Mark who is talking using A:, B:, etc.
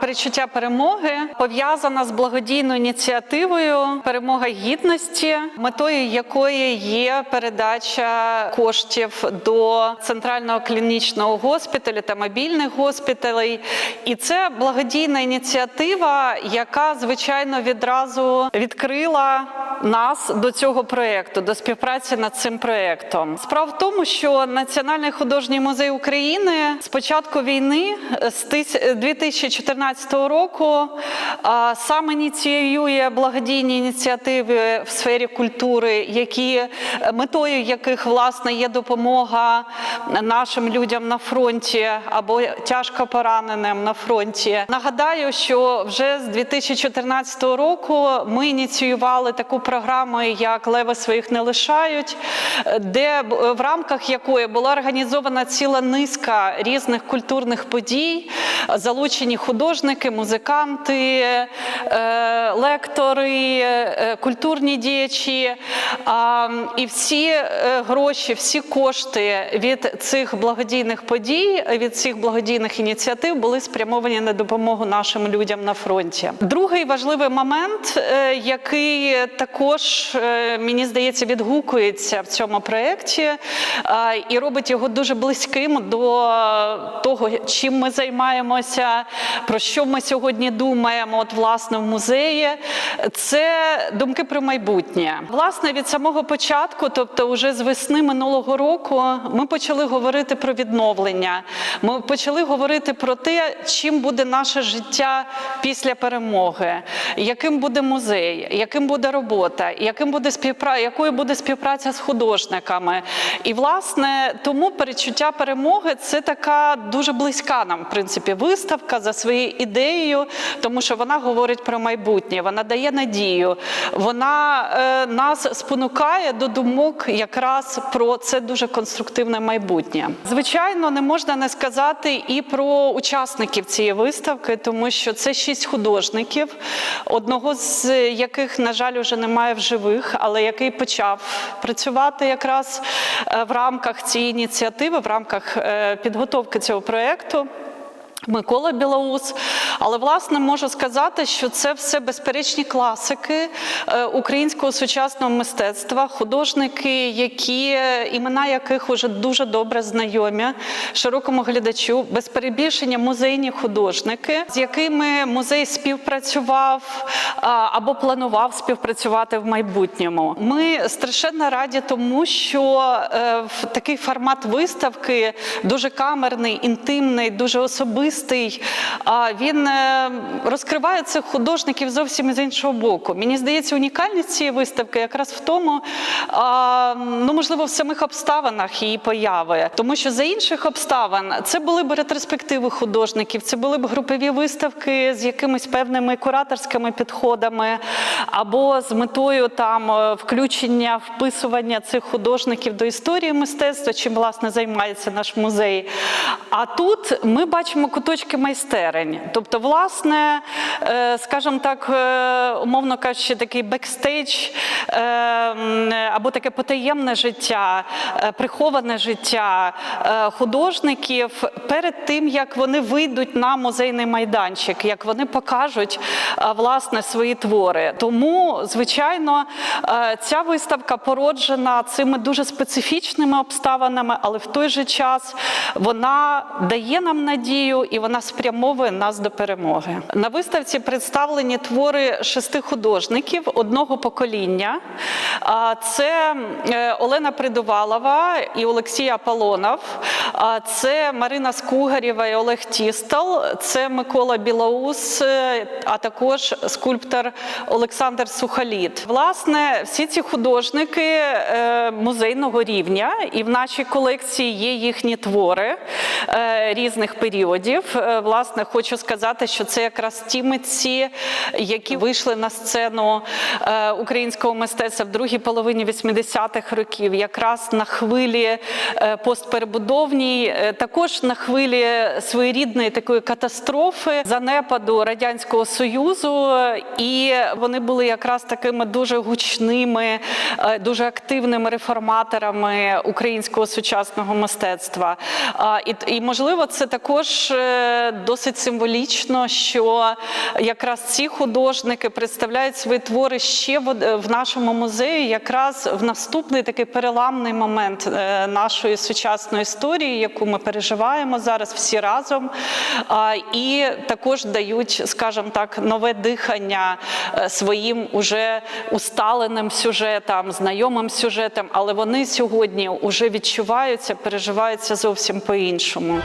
A: перечуття перемоги пов'язана з благодійною ініціативою Перемога гідності, метою якої є передача коштів до центрального клінічного госпіталю та мобільних госпіталей. І це благодійна ініціатива, яка звичайно відразу відкрила нас до цього проєкту, до співпраці над цим проєктом. Справа в тому, що Національний художній музей України з початку війни з тис- 2014 року а, сам ініціює благодійні ініціативи в сфері культури, які метою яких власне є допомога нашим людям на фронті або тяжко пораненим на фронті. Нагадаю, що вже з 2014 року ми ініціювали таку програму, як Леви своїх не лишають, де в рамках якої була організована ціла низка різних культурних подій, залучені художники, музиканти, е, лектори, е, культурні діячі. І всі е, гроші, всі кошти від цих благодійних подій, від цих благодійних ініціатив були спрямовані на допомогу нашим людям на фронті. Другий важливий момент, який також е, мені здається відгукується в цьому проєкті е, і робить його дуже близьким до того, чим ми займаємося, про що ми сьогодні думаємо, от власне в музеї, це думки про майбутнє. Власне, від самого початку, тобто, уже з весни минулого року, ми почали говорити про відновлення. Ми почали говорити про те, чим буде наше життя після перемоги, яким буде музей, яким буде робота, яким буде співпра... якою буде співпраця з художниками. І власне тому перечуття перемоги це така дуже близька нам, в принципі, виставка за своєю ідеєю, тому що вона говорить про майбутнє, вона дає надію, вона е, нас спонукає до думок якраз про це дуже конструктивне майбутнє. Звичайно, не можна не сказати і про учасників цієї виставки, тому що це шість художників, одного з яких, на жаль, вже немає в живих, але який почав працювати якраз е, в рамках цієї ініціативи, в рамках е, підготовки цього проєкту. Микола Білоус, але власне можу сказати, що це все безперечні класики е, українського сучасного мистецтва, художники, які е, імена яких уже дуже добре знайомі широкому глядачу, без перебільшення музейні художники, з якими музей співпрацював або планував співпрацювати в майбутньому. Ми страшенно раді тому, що е, такий формат виставки дуже камерний, інтимний, дуже особистий. А він е, розкриває цих художників зовсім з іншого боку. Мені здається, унікальність цієї виставки якраз в тому, ну можливо, в самих обставинах її появи, тому що за інших обставин це були б ретроспективи художників, це були б групові виставки з якимись певними кураторськими підходами, або з метою там е, включення, вписування цих художників до історії мистецтва, чим власне займається наш музей. А тут ми бачимо куточки майстерень. Тобто, власне, е, скажімо так, е, умовно кажучи, такий бекстейдж е, або таке потаємне життя, приховане життя художників перед тим, як вони вийдуть на музейний майданчик, як вони покажуть власне свої твори. Тому, звичайно, ця виставка породжена цими дуже специфічними обставинами, але в той же час вона дає нам надію і вона спрямовує нас до перемоги. На виставці представлені твори шести художників одного покоління. Це е, Олена Придувалова і Олексій Аполонов, це Марина Скугарєва і Олег Тістал, це Микола Білоус, е, а також скульптор Олександр Сухоліт. Власне, всі ці художники е, музейного рівня, і в нашій колекції є їхні твори е, різних періодів. Власне, хочу сказати, що це якраз ті митці, які вийшли на сцену українського мистецтва в другій половині 80-х років, якраз на хвилі е, постперебудовній, е, також на хвилі своєрідної такої катастрофи, занепаду радянського союзу, і вони були якраз такими дуже гучними, е, дуже активними реформаторами українського сучасного мистецтва. І, і можливо, це також е, досить символічно. що якраз ці художники представляють свої твори ще в, нашому музеї, якраз в наступний такий переламний момент нашої сучасної історії, яку ми переживаємо зараз всі разом, і також дають, скажімо так, нове дихання е, своїм уже усталеним сюжетам, знайомим сюжетам, але вони сьогодні вже відчуваються, переживаються зовсім по-іншому.